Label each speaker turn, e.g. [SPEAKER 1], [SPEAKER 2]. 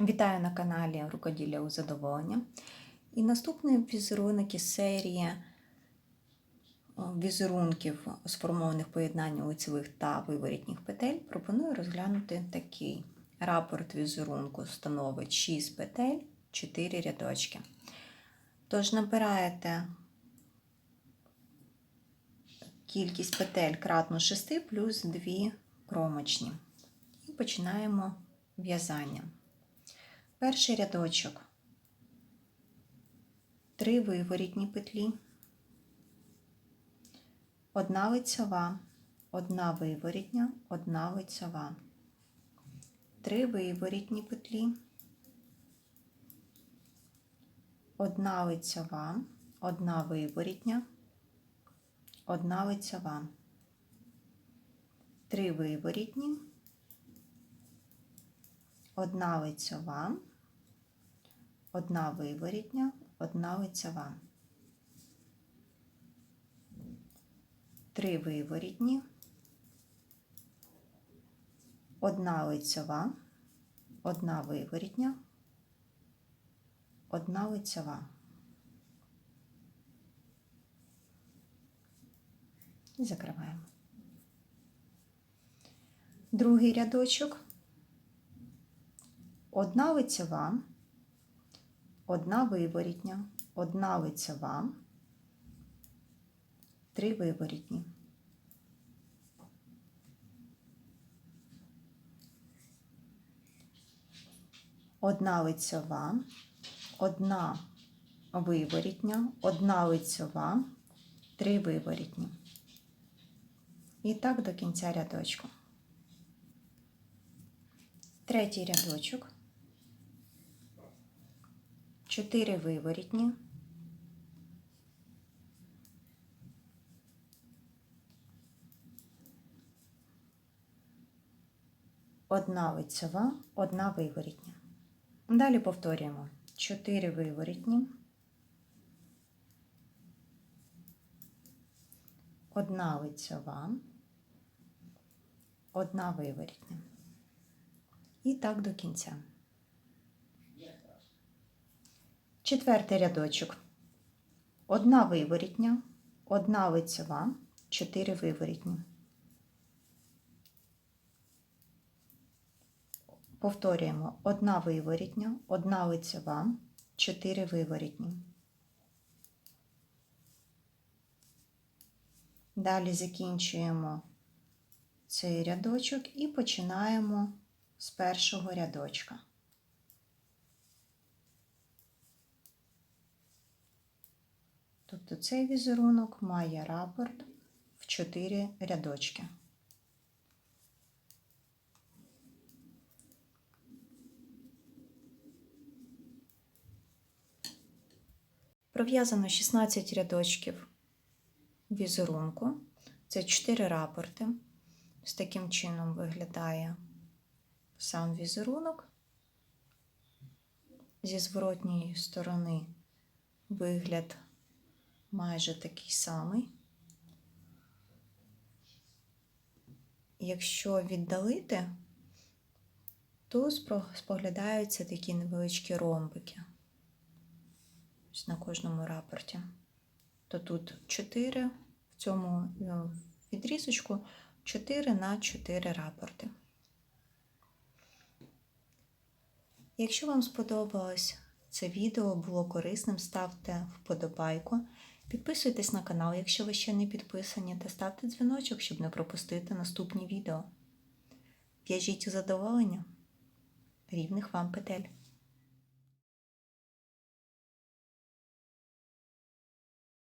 [SPEAKER 1] Вітаю на каналі Рукоділля у задоволення. І наступний візерунок із серії візерунків, сформованих поєднанням лицевих та виворітніх петель, пропоную розглянути такий рапорт візерунку становить 6 петель, 4 рядочки. Тож набираєте кількість петель кратно 6 плюс 2 кромочні. І починаємо в'язання. Перший рядочок. Три виворітні петлі, одна лицьова, одна виворітня, одна лицьова. Три виворітні петлі, одна лицьова, одна виворітня, одна лицьова. Три виворітні, одна лицьова, одна виворітня, одна лицьова. Три виворітні, одна лицьова, одна виворітня, одна лицьова. І закриваємо. Другий рядочок одна лицьова, одна виворітня, одна лицьова, три виворітні. Одна лицьова, одна виворітня, одна лицьова, три виворітні. І так до кінця рядочку. Третій рядочок. 4 виворітні, одна лицьова, одна виворітня. Далі повторюємо 4 виворітні, одна лицьова, одна виворітня. І так до кінця. Четвертий рядочок. Одна виворітня, одна лицьова, чотири виворітні. Повторюємо одна виворітня, одна лицьова, чотири виворітні. Далі закінчуємо цей рядочок і починаємо з першого рядочка. Тобто цей візерунок має рапорт в 4 рядочки. Пров'язано 16 рядочків візерунку. Це 4 рапорти. З таким чином виглядає сам візерунок. Зі зворотньої сторони вигляд майже такий самий. Якщо віддалити, то споглядаються такі невеличкі ромбики на кожному рапорті. То тут 4, в цьому відрізочку 4 на 4 рапорти. Якщо вам сподобалось це відео, було корисним, ставте вподобайку. Підписуйтесь на канал, якщо ви ще не підписані, та ставте дзвіночок, щоб не пропустити наступні відео. В'яжіть у задоволення. Рівних вам петель!